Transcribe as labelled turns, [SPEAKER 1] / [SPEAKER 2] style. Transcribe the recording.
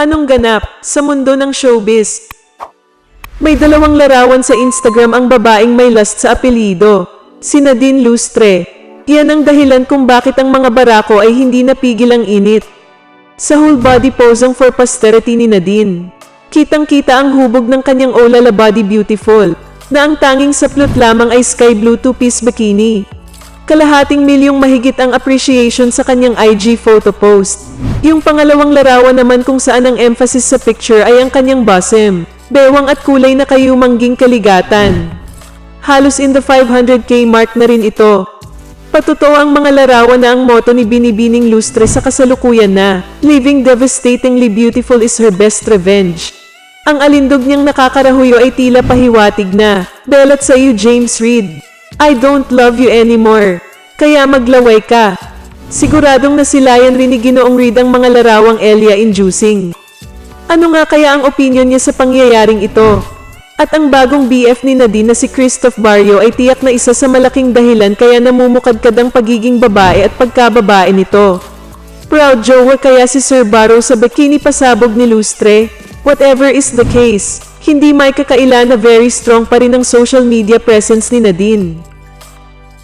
[SPEAKER 1] Anong ganap sa mundo ng showbiz? May dalawang larawan sa Instagram ang babaeng may lust sa apelido, si Nadine Lustre. Yan ang dahilan kung bakit ang mga barako ay hindi napigil ang init. Sa whole body posing for posterity ni Nadine, kitang-kita ang hubog ng kanyang Olala Body Beautiful, na ang tanging saplot lamang ay sky blue two-piece bikini. Kalahating milyong mahigit ang appreciation sa kanyang IG photo post. Yung pangalawang larawan naman kung saan ang emphasis sa picture ay ang kanyang bosom, bewang at kulay na kayumangging kaligatan. Halos in the 500k mark na rin ito. Patuto ang mga larawan na ang moto ni Binibining Lustre sa kasalukuyan na, Living devastatingly beautiful is her best revenge. Ang alindog niyang nakakarahuyo ay tila pahiwatig na, Belat sa iyo James Reid. I don't love you anymore. Kaya maglaway ka. Siguradong nasilayan rin ni Ginoong Reid ang mga larawang Elia-inducing. Ano nga kaya ang opinion niya sa pangyayaring ito? At ang bagong BF ni Nadine na si Christoph Barrio ay tiyak na isa sa malaking dahilan kaya namumukadkad ang pagiging babae at pagkababae nito. Proud Jowa kaya si Sir Barrow sa bikini pasabog ni Lustre? Whatever is the case, hindi may kakaila na very strong pa rin ang social media presence ni Nadine.